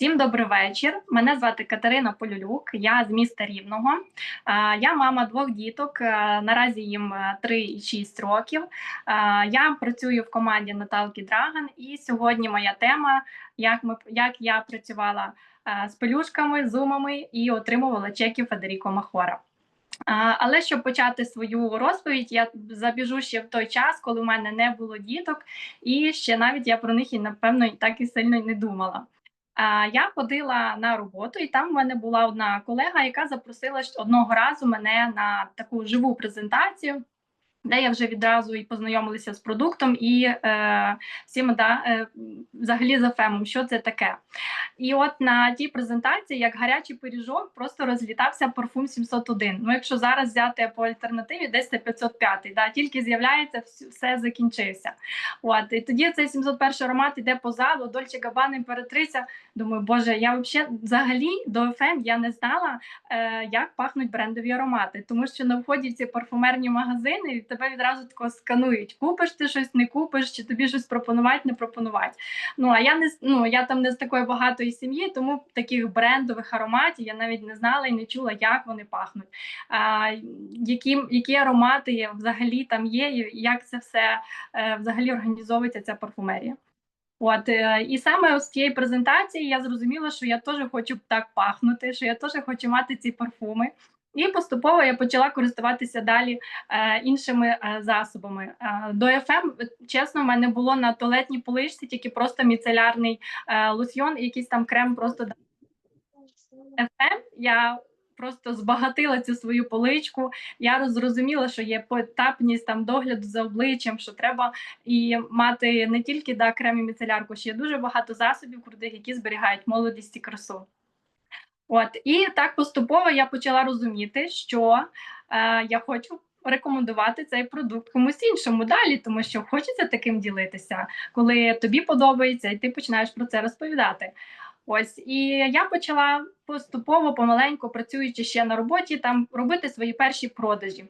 Всім добрий вечір. Мене звати Катерина Полюлюк. Я з міста Рівного. Е, Я мама двох діток. е, Наразі їм е, 3 і 6 років. Е, Я працюю в команді Наталки Драган, і сьогодні моя тема: як ми як я працювала е, з пелюшками, зумами і отримувала чеки Федеріко Махора. Але щоб почати свою розповідь, я забіжу ще в той час, коли в мене не було діток, і ще навіть я про них і напевно так і сильно не думала. Я ходила на роботу, і там в мене була одна колега, яка запросила одного разу мене на таку живу презентацію. Де я вже відразу і познайомилася з продуктом і е, всім да, е, взагалі за фемом, що це таке. І от на тій презентації, як гарячий пиріжок, просто розлітався парфум 701. Ну, якщо зараз взяти по альтернативі, десь це 505, да, тільки з'являється, все закінчився. От, і тоді цей 701 аромат іде по залу, Дольче Габана імператриця. Думаю, боже, я взагалі взагалі до FM я не знала, е, як пахнуть брендові аромати, тому що на вході в ці парфумерні магазини тебе відразу тако сканують: купиш ти щось, не купиш, чи тобі щось пропонувати, не пропонувати. Ну а я не ну я там не з такої багатої сім'ї, тому таких брендових ароматів я навіть не знала і не чула, як вони пахнуть. А, які, які аромати взагалі там є, і як це все е, взагалі організовується ця парфумерія. От е, і саме з цієї презентації я зрозуміла, що я теж хочу так пахнути, що я теж хочу мати ці парфуми. І поступово я почала користуватися далі е, іншими е, засобами. Е, до FM, чесно, в мене було на туалетній поличці тільки просто міцелярний е, лосьйон і якийсь там крем просто FM. Я просто збагатила цю свою поличку. Я зрозуміла, що є поетапність там догляду за обличчям, що треба і мати не тільки да, крем і міцелярку, ще є дуже багато засобів крутих, які зберігають молодість і красу. От і так поступово я почала розуміти, що е, я хочу рекомендувати цей продукт комусь іншому далі, тому що хочеться таким ділитися, коли тобі подобається, і ти починаєш про це розповідати. Ось і я почала поступово, помаленьку, працюючи ще на роботі, там робити свої перші продажі.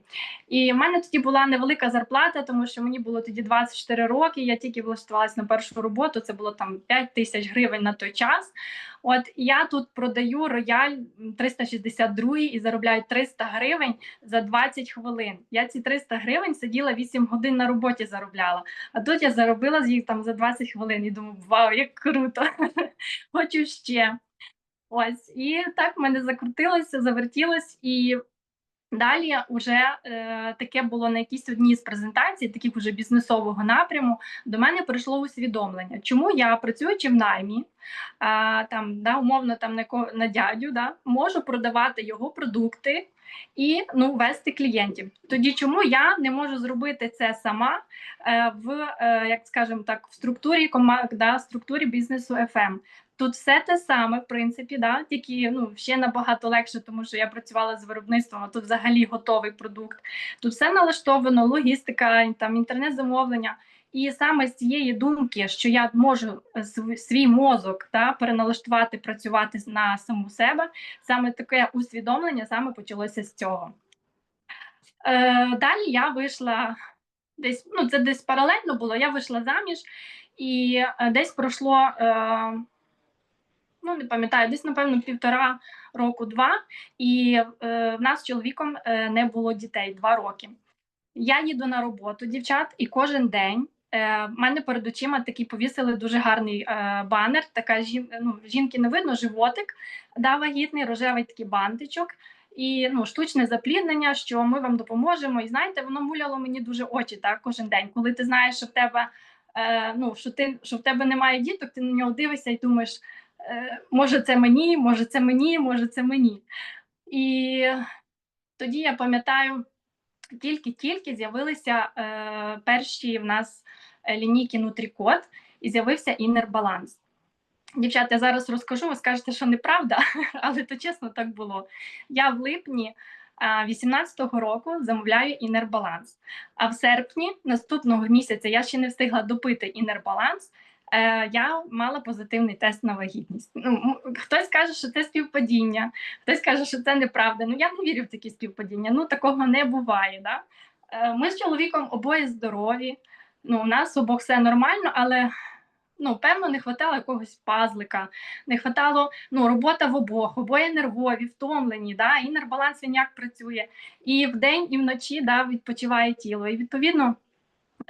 І в мене тоді була невелика зарплата, тому що мені було тоді 24 роки. Я тільки влаштувалася на першу роботу. Це було там 5 тисяч гривень на той час. От я тут продаю рояль 362 і заробляю 300 гривень за 20 хвилин. Я ці 300 гривень сиділа 8 годин на роботі заробляла. А тут я заробила їх там за 20 хвилин. І думаю, вау, як круто! Хочу ще. Ось, і так в мене закрутилося, завертілось, і далі вже е, таке було на якійсь одній з презентацій, таких уже бізнесового напряму. До мене прийшло усвідомлення, чому я працюючи в наймі, е, там да, умовно там на, на дядю, да, можу продавати його продукти і ну, вести клієнтів. Тоді чому я не можу зробити це сама е, в е, як скажемо так, в структурі кома, да, структурі бізнесу FM? Тут все те саме, в принципі, да, тільки ну ще набагато легше, тому що я працювала з виробництвом, а тут взагалі готовий продукт. Тут все налаштовано, логістика, там інтернет-замовлення. І саме з цієї думки, що я можу свій мозок та переналаштувати, працювати на саму себе, саме таке усвідомлення саме почалося з цього. Е, далі я вийшла десь, ну це десь паралельно було. Я вийшла заміж, і е, десь пройшло. Е, ну не пам'ятаю, десь напевно півтора року, два. І е, в нас з чоловіком е, не було дітей два роки. Я їду на роботу, дівчат, і кожен день. Е, В мене перед очима такий повісили дуже гарний е, банер. Така жін, ну, жінки не видно, животик да, вагітний, рожевий такий бантичок. І ну, штучне запліднення, що ми вам допоможемо. І знаєте, воно муляло мені дуже очі так кожен день. Коли ти знаєш, що в тебе е, ну, що ти що в тебе немає діток, ти на нього дивишся і думаєш, е, може це мені, може це мені, може це мені. І тоді я пам'ятаю, тільки-тільки з'явилися е, перші в нас е, лінійки Нутрікод і з'явився Inner Balance. Дівчата, я зараз розкажу, ви скажете, що неправда, але то чесно так було. Я в липні 18-го року замовляю Inner Balance, а в серпні наступного місяця я ще не встигла допити Inner Balance, е, я мала позитивний тест на вагітність. Ну, хтось каже, що це співпадіння, хтось каже, що це неправда. Ну я не вірю в такі співпадіння. Ну такого не буває. Да? Е, Ми з чоловіком обоє здорові. Ну, у нас обох все нормально, але ну, певно, не хватало якогось пазлика, не хватало ну, робота в обох, обоє нервові, втомлені, да, і нервбаланс він як працює. І вдень, і вночі да, відпочиває тіло. І відповідно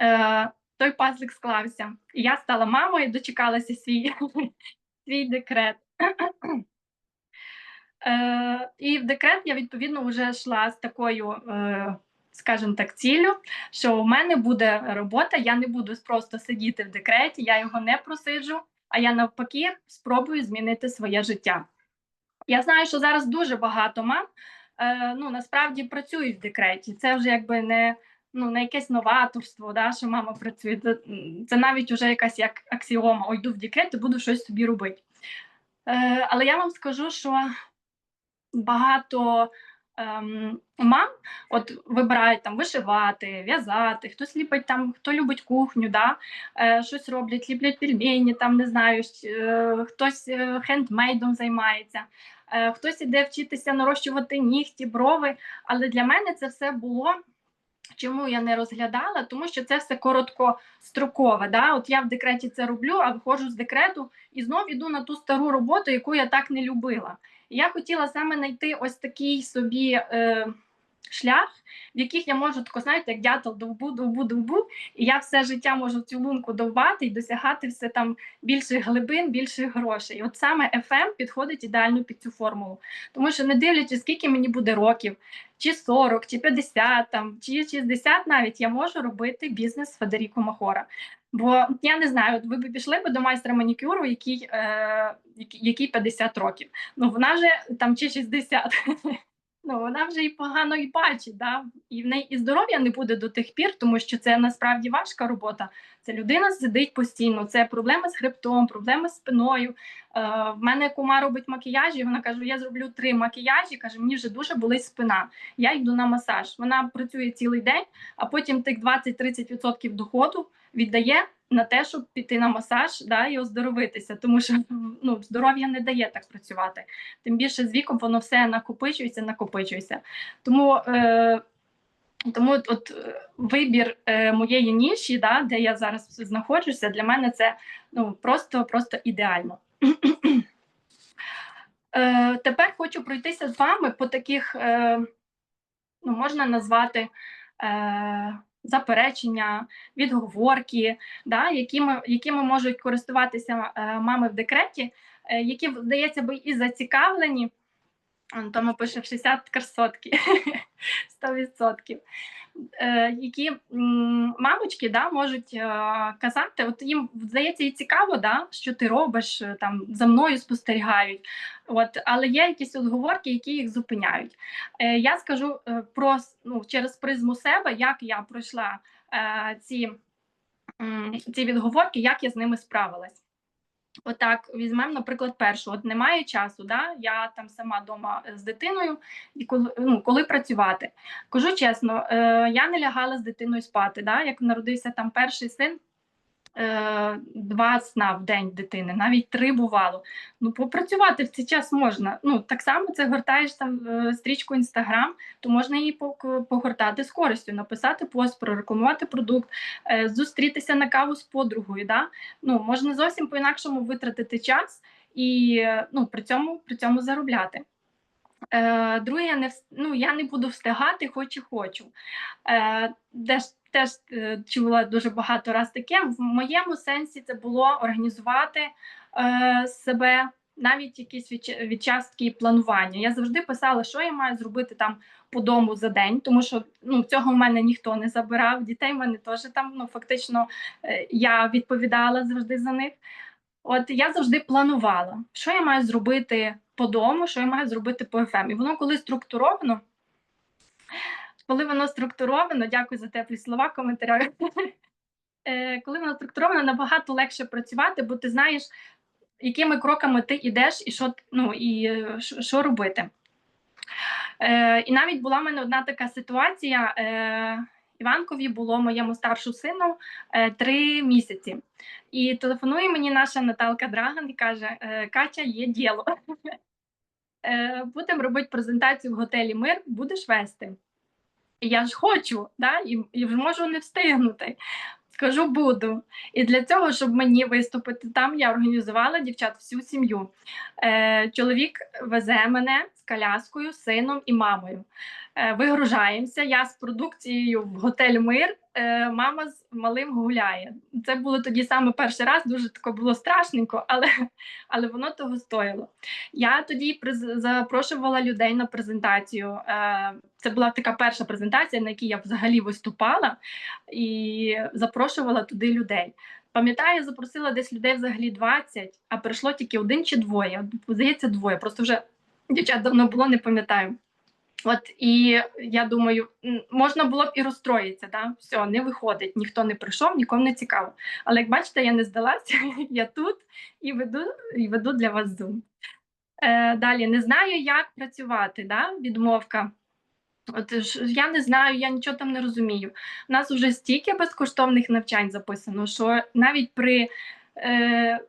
е, той пазлик склався. І я стала мамою, дочекалася свій, свій декрет. Е, І в декрет я відповідно вже йшла з такою, е, скажімо так, ціллю, що у мене буде робота, я не буду просто сидіти в декреті, я його не просиджу, а я навпаки спробую змінити своє життя. Я знаю, що зараз дуже багато мам е, ну, насправді працюють в декреті. Це вже якби не ну, не якесь новаторство, да, що мама працює. Це, це навіть вже якась як аксіома: йду в декрет і буду щось собі робити. Е, Але я вам скажу, що багато мам от вибирають там вишивати, в'язати, хтось ліпить там, хто любить кухню, да, е, щось роблять, ліплять пельмені, там не знаю, е, хтось е, хендмейдом займається, хтось іде вчитися нарощувати нігті, брови. Але для мене це все було. Чому я не розглядала? Тому що це все короткострокове. Да? От я в декреті це роблю, а виходжу з декрету і знов іду на ту стару роботу, яку я так не любила. Я хотіла саме знайти ось такий собі е, шлях, в яких я можу тако, знаєте, як дятел довбу, довбу, довбу, і я все життя можу цю лунку довбати і досягати все там більших глибин, більших грошей. І от саме FM підходить ідеально під цю формулу. Тому що не дивлячись, скільки мені буде років, чи 40, чи 50, там, чи 60 навіть я можу робити бізнес Федеріко Махора. Бо я не знаю, от ви б пішли би до майстра манікюру, який е, який 50 років. Ну вона вже там чи 60. Ну, вона вже і погано і бачить, да? і в неї і здоров'я не буде до тих пір, тому що це насправді важка робота. Це людина сидить постійно, це проблеми з хребтом, проблеми з спиною. Е, В мене кума робить макіяжі, вона каже: я зроблю три макіяжі, каже, мені вже дуже болить спина. Я йду на масаж. Вона працює цілий день, а потім тих 20-30% доходу віддає на те, щоб піти на масаж да, і оздоровитися, тому що ну, здоров'я не дає так працювати. Тим більше з віком воно все накопичується, накопичується. Тому е, тому от, от вибір е, моєї ніші, да, де я зараз знаходжуся, для мене це ну, просто, просто ідеально. Е, Тепер хочу пройтися з вами по таких, е, ну, можна назвати. Е, заперечення, відговорки, да, якими якими можуть користуватися е, мами в декреті, е, які, здається, би і зацікавлені. Тому пише 60 красотки, 100%. Е, які мамочки да, можуть е, казати, от їм здається і цікаво, да, що ти робиш, е, там за мною спостерігають. От, Але є якісь отговорки, які їх зупиняють. Я скажу про ну, через призму себе, як я пройшла ці, ці відговорки, як я з ними справилась. Отак, візьмемо, наприклад, першу. От немає часу, да? я там сама вдома з дитиною, і коли ну, коли працювати. Кажу чесно, е, я не лягала з дитиною спати. Да? Як народився там перший син, Е, два сна в день дитини, навіть три бувало. Ну, попрацювати в цей час можна. Ну, Так само це гортаєш там е, стрічку Інстаграм, то можна її погортати з користю, написати пост, прорекламувати продукт, е, зустрітися на каву з подругою. Да? Ну, Можна зовсім по-інакшому витратити час і ну, при цьому при цьому заробляти. Е, Друге, я не ну, я не буду встигати, хоч і хочу. Е, Де теж е, чула дуже багато раз таке. В моєму сенсі це було організувати е, себе. Навіть якісь відчастки планування. Я завжди писала, що я маю зробити там по дому за день, тому що ну цього в мене ніхто не забирав. Дітей в мене теж там ну фактично е, я відповідала завжди за них. От я завжди планувала, що я маю зробити по дому, що я маю зробити по ФМ. І воно коли структуровано, коли воно структуровано, дякую за теплі слова, коментарях. Е, коли воно структуровано, набагато легше працювати, бо ти знаєш, якими кроками ти йдеш і що ну, і е, що робити. Е, І навіть була в мене одна така ситуація. Е, Іванкові було моєму старшу сину е, три місяці. І телефонує мені наша Наталка Драган і каже: «Е, Катя, є діло. Будемо робити презентацію в готелі Мир, будеш вести. Я ж хочу, да, і і можу не встигнути. Кажу, буду. І для цього, щоб мені виступити там, я організувала дівчат всю сім'ю. Е, чоловік везе мене з коляскою, сином і мамою. Е, вигружаємося. Я з продукцією в готель Мир. Е, мама з малим гуляє. Це було тоді саме перший раз, дуже тако було страшненько, але, але воно того стоїло. Я тоді запрошувала людей на презентацію. Е, це була така перша презентація, на якій я взагалі виступала, і запрошувала туди людей. Пам'ятаю, запросила десь людей взагалі 20, а прийшло тільки один чи двоє. Здається, двоє. Просто вже дівчат давно було, не пам'ятаю. От і я думаю, можна було б і розстроїтися, да? все, не виходить, ніхто не прийшов, нікому не цікаво. Але як бачите, я не здалася, я тут і веду, і веду для вас Zoom. Е, далі не знаю, як працювати, да? відмовка. От я не знаю, я нічого там не розумію. У нас вже стільки безкоштовних навчань записано, що навіть при е,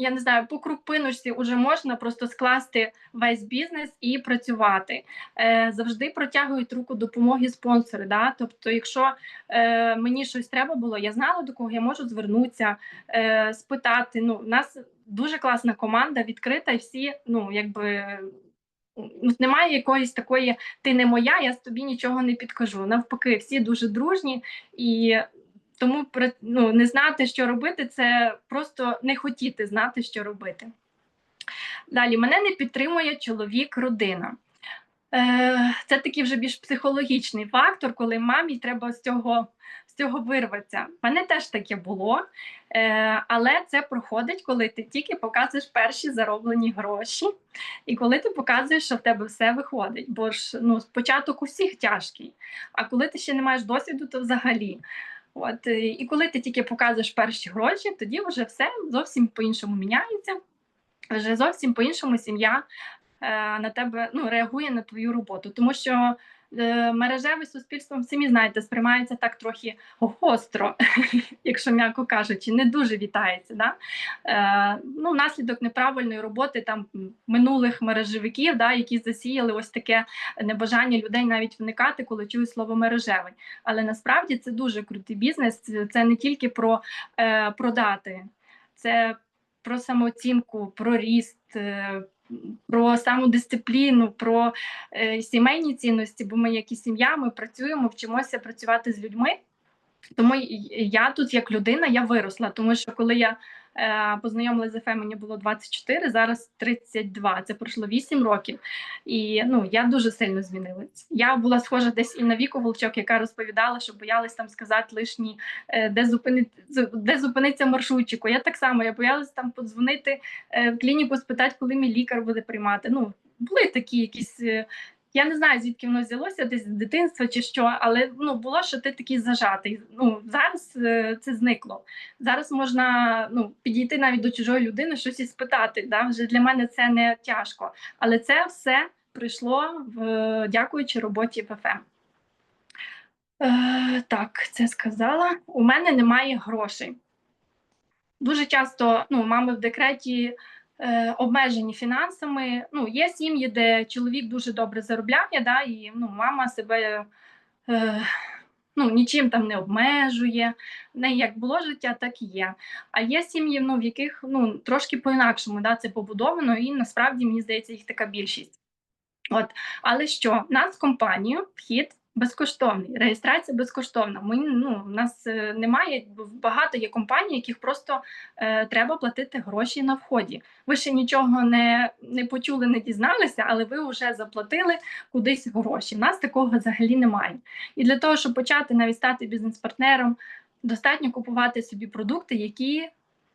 я не знаю, по крупиночці вже можна просто скласти весь бізнес і працювати. Е, завжди протягують руку допомоги спонсори. Да? Тобто, якщо е, мені щось треба було, я знала, до кого я можу звернутися, е, спитати. Ну, у нас дуже класна команда, відкрита, і всі, ну, якби. ну, Немає якоїсь такої ти не моя, я з тобі нічого не підкажу. Навпаки, всі дуже дружні і тому ну, не знати, що робити, це просто не хотіти знати, що робити. Далі мене не підтримує чоловік, родина. Е, Це такий вже більш психологічний фактор, коли мамі треба з цього, з цього вирватися. У мене теж таке було, е, але це проходить, коли ти тільки показуєш перші зароблені гроші, і коли ти показуєш, що в тебе все виходить. Бо ж ну, початок усіх тяжкий. А коли ти ще не маєш досвіду, то взагалі. От, е, і коли ти тільки показуєш перші гроші, тоді вже все зовсім по-іншому міняється. Вже зовсім по-іншому сім'я е, на тебе ну, реагує на твою роботу. Тому що мережеве суспільство, самі знаєте, сприймається так трохи гостро, якщо м'яко кажучи, не дуже вітається. Да? Е, ну, внаслідок неправильної роботи там минулих мережевиків, да, які засіяли ось таке небажання людей навіть вникати, коли чують слово мережевий. Але насправді це дуже крутий бізнес. Це- не тільки про е, продати, це про самооцінку, про ріст, е, про самодисципліну, про е, сімейні цінності. Бо ми, як і сім'я, ми працюємо, вчимося працювати з людьми. Тому я тут як людина я виросла, тому що коли я познайомилася з ЕФЕ, мені було 24, зараз 32, це пройшло 8 років. І ну, я дуже сильно змінилась. Я була схожа десь і на Віку Волчок, яка розповідала, що боялась там сказати лишні, е, де, зупинити, де зупиниться маршрутчику. Я так само, я боялась там подзвонити е, в клініку, спитати, коли мій лікар буде приймати. Ну, були такі якісь. Я не знаю, звідки воно взялося, десь з дитинства чи що, але ну було, що ти такий зажатий. Ну зараз е, це зникло. Зараз можна ну підійти навіть до чужої людини, щось і спитати. Да? Вже для мене це не тяжко. Але це все прийшло в дякуючи роботі ПФМ. Е, так, це сказала. У мене немає грошей. Дуже часто ну, мами в декреті е, обмежені фінансами. Ну, є сім'ї, де чоловік дуже добре заробляє, да, і ну, мама себе е, ну, нічим там не обмежує. В неї як було життя, так і є. А є сім'ї, ну, в яких ну, трошки по-інакшому да, це побудовано, і насправді мені здається, їх така більшість. От, але що, нас компанію вхід безкоштовний, реєстрація безкоштовна. Ми ну, у нас е, немає багато є компаній, яких просто е, треба платити гроші на вході. Ви ще нічого не, не почули, не дізналися, але ви вже заплатили кудись гроші. У нас такого взагалі немає. І для того, щоб почати навіть стати бізнес-партнером, достатньо купувати собі продукти, які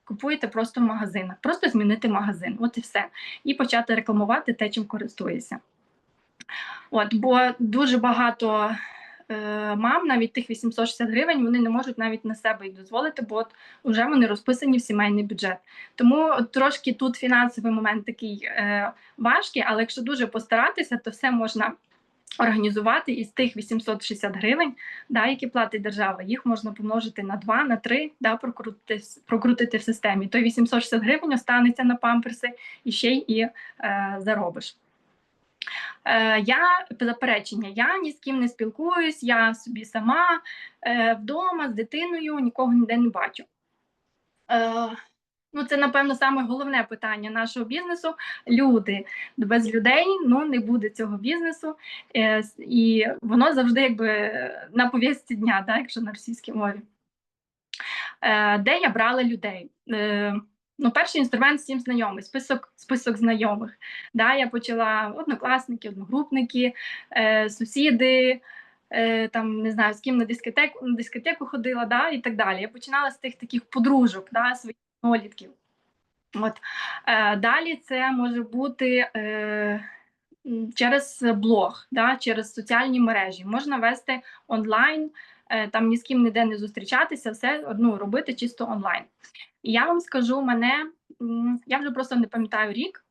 купуєте просто в магазинах, просто змінити магазин. От і все. І почати рекламувати те, чим користуєшся. От, бо дуже багато е, мам, навіть тих 860 гривень, вони не можуть навіть на себе їх дозволити, бо от вже вони розписані в сімейний бюджет. Тому от трошки тут фінансовий момент такий е, важкий, але якщо дуже постаратися, то все можна організувати із тих 860 гривень, да, які платить держава, їх можна помножити на 2, на 3, да, прокрутити, прокрутити в системі. Той 860 гривень останеться на памперси і ще й е, заробиш. Е, я заперечення, я ні з ким не спілкуюсь, я собі сама е, вдома з дитиною, нікого ніде не бачу. Е, ну, це, напевно, саме головне питання нашого бізнесу. Люди без людей ну не буде цього бізнесу, і воно завжди якби на повістці дня, так, якщо на російській мові. Де я брала людей? Ну, перший інструмент всім знайомий, список список знайомих. Да, Я почала однокласники, одногрупники, е, сусіди, е, там не знаю, з ким на дискотеку на дискотеку ходила, да, і так далі. Я починала з тих таких подружок, да, своїх однолітків. От. Е, Далі це може бути е, через блог, да, через соціальні мережі. Можна вести онлайн, е, там ні з ким ніде не зустрічатися, все ну, робити чисто онлайн. І я вам скажу, мене я вже просто не пам'ятаю рік.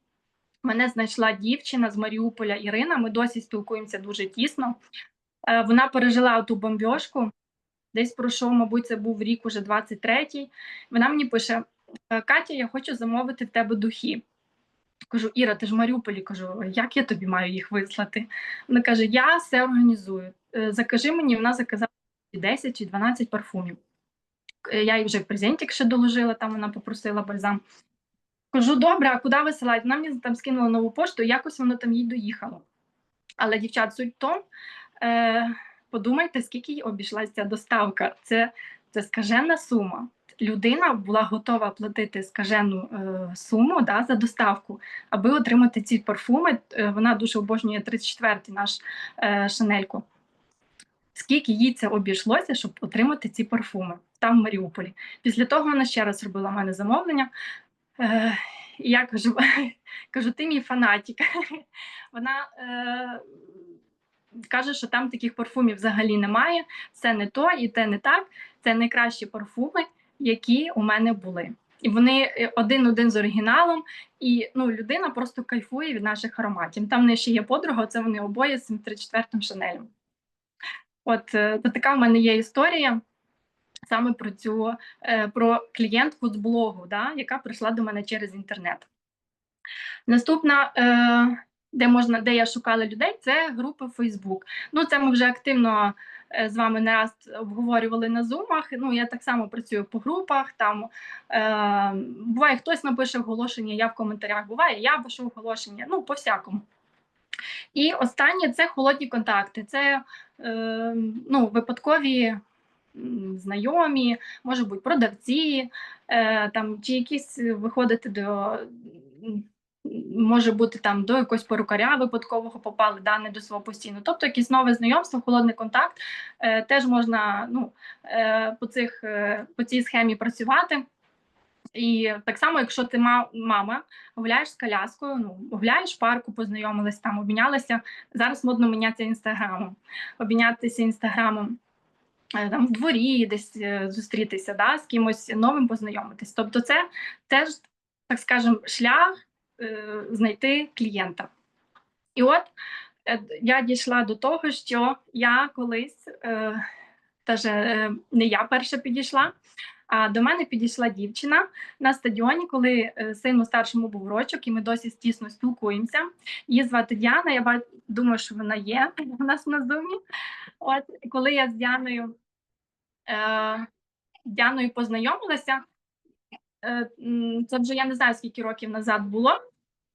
Мене знайшла дівчина з Маріуполя Ірина. Ми досі спілкуємося дуже тісно. Е, вона пережила ту бомбьошку. Десь пройшов, мабуть, це був рік уже 23-й. Вона мені пише: «Е, Катя, я хочу замовити в тебе духи. Кажу, Іра, ти ж в Маріуполі кажу, як я тобі маю їх вислати? Вона каже: Я все організую. Е, закажи мені, вона заказала 10 чи 12 парфумів. Е, я їй вже презентик ще доложила, там вона попросила бальзам. Кажу, добре, а куди висилати? Вона мені там скинула нову пошту, якось воно там їй доїхало. Але, дівчат, суть в тому, е, подумайте, скільки їй обійшлася ця доставка. Це це скажена сума. Людина була готова платити скажену е, суму да, за доставку, аби отримати ці парфуми. Е, вона дуже обожнює 34-й наш е, шанельку скільки їй це обійшлося, щоб отримати ці парфуми там в Маріуполі. Після того вона ще раз робила в мене замовлення. Е, я кажу, кажу, ти мій фанатик. Вона е, каже, що там таких парфумів взагалі немає. Це не то і те не так. Це найкращі парфуми, які у мене були. І вони е, один-один з оригіналом, і ну, людина просто кайфує від наших ароматів. Там не ще є подруга, це вони обоє з 34-м шанелем. От е, то така в мене є історія саме про цю е, про клієнтку з блогу, да, яка прийшла до мене через інтернет. Наступна, е, де можна, де я шукала людей, це група Facebook. Ну, це ми вже активно з вами не раз обговорювали на зумах. Ну, я так само працюю по групах. Там е, буває, хтось напише оголошення, я в коментарях буває, я пишу оголошення, ну, по всякому. І останнє це холодні контакти, це е, ну, випадкові знайомі, може бути продавці, е, там, чи якісь виходити до. Може бути там до якогось перукаря випадкового попали да, не до свого постійно. Тобто якесь нове знайомство, холодний контакт е, теж можна ну, е, по цих, е, по цій схемі працювати. І так само, якщо ти мама гуляєш з коляскою, ну гуляєш в парку, познайомилась там, обмінялася. Зараз модно мінятися інстаграмом, обмінятися інстаграмом. Е, там в дворі десь е, зустрітися, да, з кимось новим познайомитись. Тобто, це теж, так скажемо, шлях знайти клієнта. І от е, я дійшла до того, що я колись, е, теж е, не я перша підійшла, а до мене підійшла дівчина на стадіоні, коли е, сину старшому був рочок, і ми досі тісно спілкуємося. Її звати Діана. Я думаю, що вона є у нас на зумі. От коли я з Діаною е, Діаною познайомилася, е, це вже я не знаю скільки років назад було.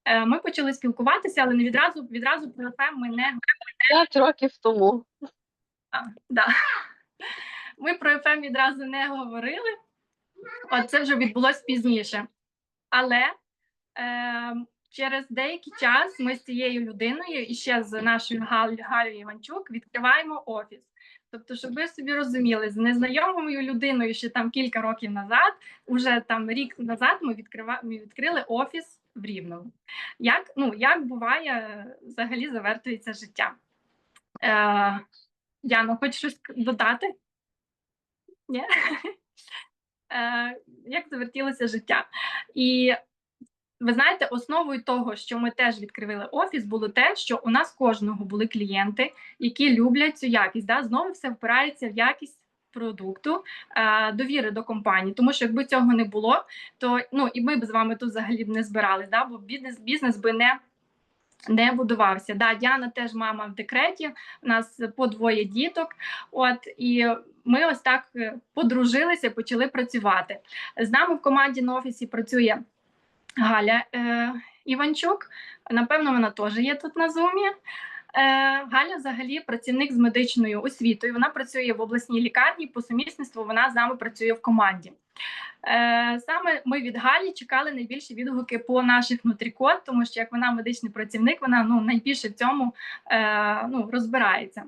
Е, ми почали спілкуватися, але не відразу відразу про ФМ ми не П'ять років тому. А, да. Ми про ФМ відразу не говорили. От це вже відбулося пізніше. Але е, через деякий час ми з цією людиною і ще з нашою Галею Іванчук відкриваємо офіс. Тобто, щоб ви собі розуміли, з незнайомою людиною ще там кілька років назад, уже там рік назад, ми відкрива... ми відкрили офіс в Рівному. Як ну, як буває, взагалі завертується життя? Е, Яна, хочеш щось додати? Ні? Е, як завертілося життя. І ви знаєте, основою того, що ми теж відкрили офіс, було те, що у нас кожного були клієнти, які люблять цю якість. Да? Знову все впирається в якість продукту, е, довіри до компанії. Тому що якби цього не було, то ну і ми б з вами тут взагалі б не збирались, да? бо бізнес бізнес би не не будувався. Да, Діана теж мама в декреті, у нас по двоє діток. От і ми ось так е, подружилися, почали працювати. З нами в команді на офісі працює Галя е, Іванчук. Напевно, вона теж є тут на зумі. Е, Галя взагалі працівник з медичною освітою. Вона працює в обласній лікарні. По сумісництву вона з нами працює в команді. Е, Саме ми від Галі чекали найбільші відгуки по наших нутрікод, тому що як вона медичний працівник, вона ну найбільше в цьому е, ну, розбирається.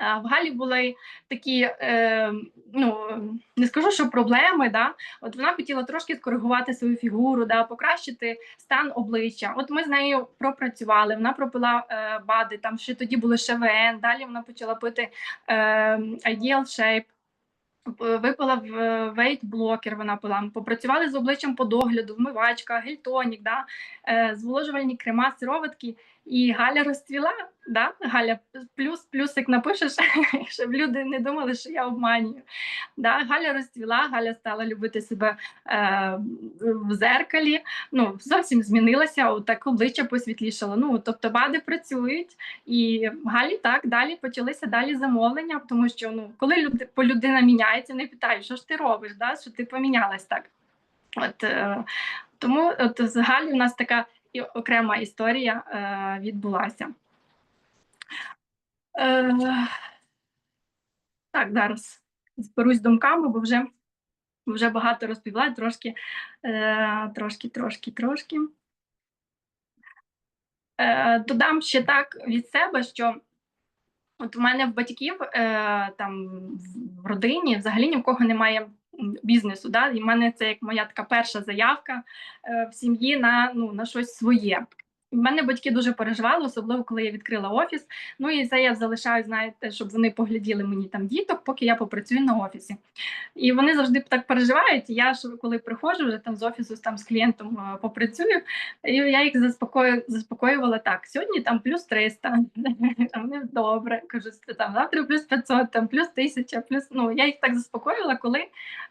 В Галі були такі, е, ну не скажу, що проблеми. Да? От вона хотіла трошки скоригувати свою фігуру, да, покращити стан обличчя. От ми з нею пропрацювали. Вона пропила е, БАДи, там ще тоді були ШВН. Далі вона почала пити е, Ideal Shape. Випила в вейт блокер, вона пила. Попрацювали з обличчям по догляду, вмивачка, гельтонік, да? е, зволожувальні крема, сироватки. І Галя розцвіла. Да? Галя, плюс, плюсик напишеш, щоб люди не думали, що я обманюю. Да? Галя розцвіла, Галя стала любити себе е, в зеркалі. Ну, зовсім змінилася, так обличчя посвітлішало. Ну, тобто бади працюють, і Галі так далі почалися далі замовлення, тому що ну, коли люди, людина міняється, не питають, що ж ти робиш, да? що ти помінялась так. От, е, тому от, з Галі у нас така і окрема історія е, відбулася. Е, так, зараз зберусь думками, бо вже, вже багато розповіла, трошки, е, трошки, трошки, трошки. Е, додам ще так від себе, що от у мене в батьків е, там в- родині взагалі ні в кого немає бізнесу. Да? І в мене це як моя така перша заявка е, в сім'ї на, ну, на щось своє. У мене батьки дуже переживали, особливо коли я відкрила офіс. Ну і це я залишаю, знаєте, щоб вони погляділи мені там діток, поки я попрацюю на офісі. І вони завжди так переживають. Я ж коли приходжу вже там з офісу там з клієнтом е, попрацюю, і я їх заспокою, заспокоювала так: сьогодні там плюс 300, а вони добре. Кажу, там завтра плюс 500, там плюс 1000, плюс. Ну я їх так заспокоювала, коли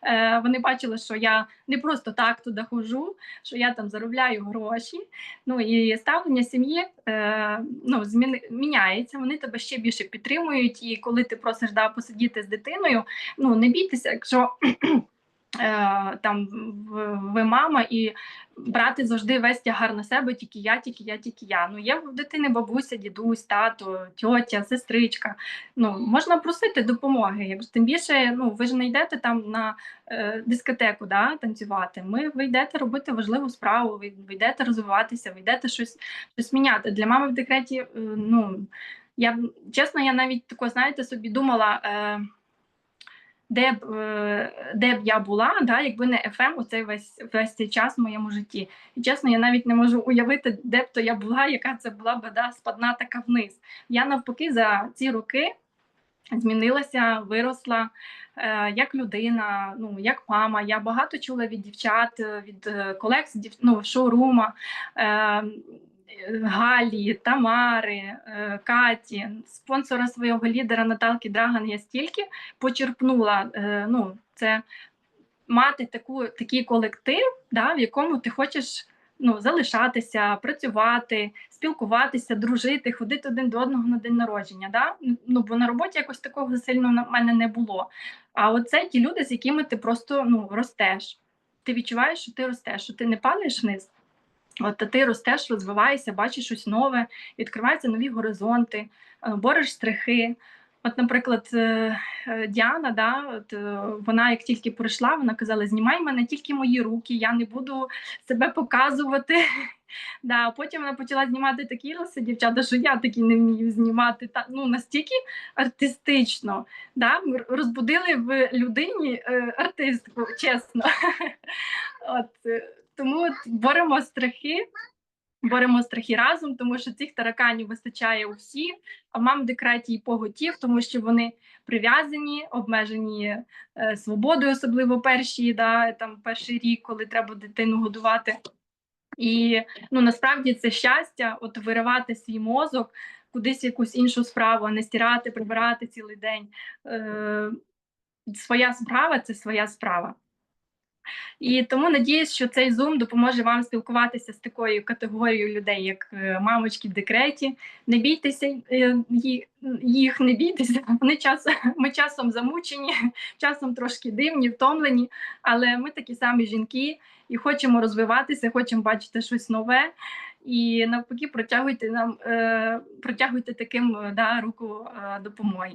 е, вони бачили, що я не просто так туди хожу, що я там заробляю гроші. Ну і ставлення сім'ї е, ну, зміни, міняється, вони тебе ще більше підтримують. І коли ти просиш да, посидіти з дитиною, ну не бійтеся, якщо там ви мама і брати завжди весь тягар на себе, тільки я, тільки я, тільки я. Ну є в дитини бабуся, дідусь, тато, тьотя, сестричка. Ну можна просити допомоги. Якщо тим більше, ну ви ж не йдете там на е, дискотеку, да, танцювати. Ми ви йдете робити важливу справу, ви, ви йдете розвиватися, ви йдете щось, щось міняти. Для мами в декреті, е, ну я чесно, я навіть тако, знаєте, собі думала. Е, де б, е, де б я була, да, якби не FM оцей весь весь цей час в моєму житті. І чесно, я навіть не можу уявити, де б то я була, яка це була б да, спадна така вниз. Я навпаки за ці роки змінилася, виросла е, як людина, ну як мама. Я багато чула від дівчат, е, від е, колег з дів- ну, шоурума. Е, Галі, Тамари, е, Каті, спонсора свого лідера Наталки Драган я стільки почерпнула. е, Ну, це мати таку, такий колектив, да, в якому ти хочеш ну, залишатися, працювати, спілкуватися, дружити, ходити один до одного на день народження. Да? Ну, бо на роботі якось такого сильно на мене не було. А оце ті люди, з якими ти просто ну, ростеш. Ти відчуваєш, що ти ростеш, що ти не падаєш вниз. От а ти ростеш, розвиваєшся, бачиш щось нове, відкриваються нові горизонти, е, бореш страхи. От, наприклад, е, е, Діана, да, от, вона як тільки прийшла, вона казала: знімай мене тільки мої руки, я не буду себе показувати. Да, потім вона почала знімати такі лиси, дівчата, що я такі не вмію знімати. Та, ну, настільки артистично. Да? Розбудили в людині артистку, чесно. От, тому от боремо страхи, боремо страхи разом, тому що цих тараканів вистачає у всіх, а мам в декреті і поготів, тому що вони прив'язані, обмежені е, свободою, особливо перші, да, там, перший рік, коли треба дитину годувати. І ну, насправді це щастя, от виривати свій мозок кудись якусь іншу справу, а не стирати, прибирати цілий день. Е, своя справа це своя справа. І тому надіюсь, що цей Zoom допоможе вам спілкуватися з такою категорією людей, як е, мамочки в декреті. Не бійтеся е, їх, не бійтеся. Вони часом, ми часом замучені, часом трошки дивні, втомлені, але ми такі самі жінки і хочемо розвиватися, хочемо бачити щось нове. І навпаки, протягуйте нам, е, протягуйте таким да, руку допомоги.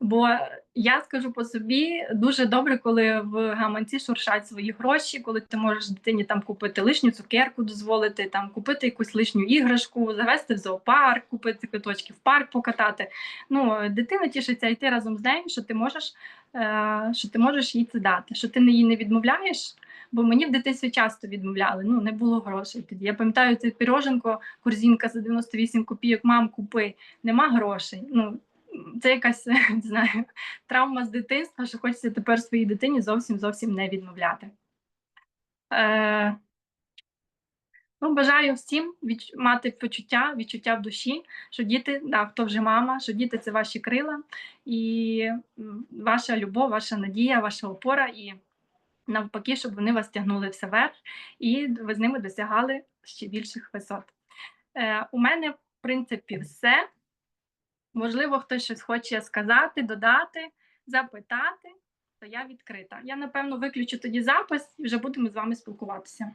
Бо я скажу по собі дуже добре, коли в гаманці шуршать свої гроші, коли ти можеш дитині там купити лишню цукерку, дозволити там купити якусь лишню іграшку, завести в зоопарк, купити квиточки в парк покатати. Ну, дитина тішиться йти разом з нею, що ти можеш, е, що ти можеш їй це дати, що ти їй не відмовляєш. Бо мені в дитинстві часто відмовляли, ну не було грошей тоді. Я пам'ятаю це піроженко, корзинка за 98 копійок, мам, купи, нема грошей. Ну, це якась не знаю, травма з дитинства, що хочеться тепер своїй дитині зовсім зовсім не відмовляти. Е, ну, бажаю всім відч- мати почуття, відчуття в душі, що діти, да, хто вже мама, що діти це ваші крила, і ваша любов, ваша надія, ваша опора, і навпаки, щоб вони вас тягнули все вверх, і ви з ними досягали ще більших висот. Е, у мене, в принципі, все. Можливо, хтось щось хоче сказати, додати, запитати, то я відкрита. Я, напевно, виключу тоді запис і вже будемо з вами спілкуватися.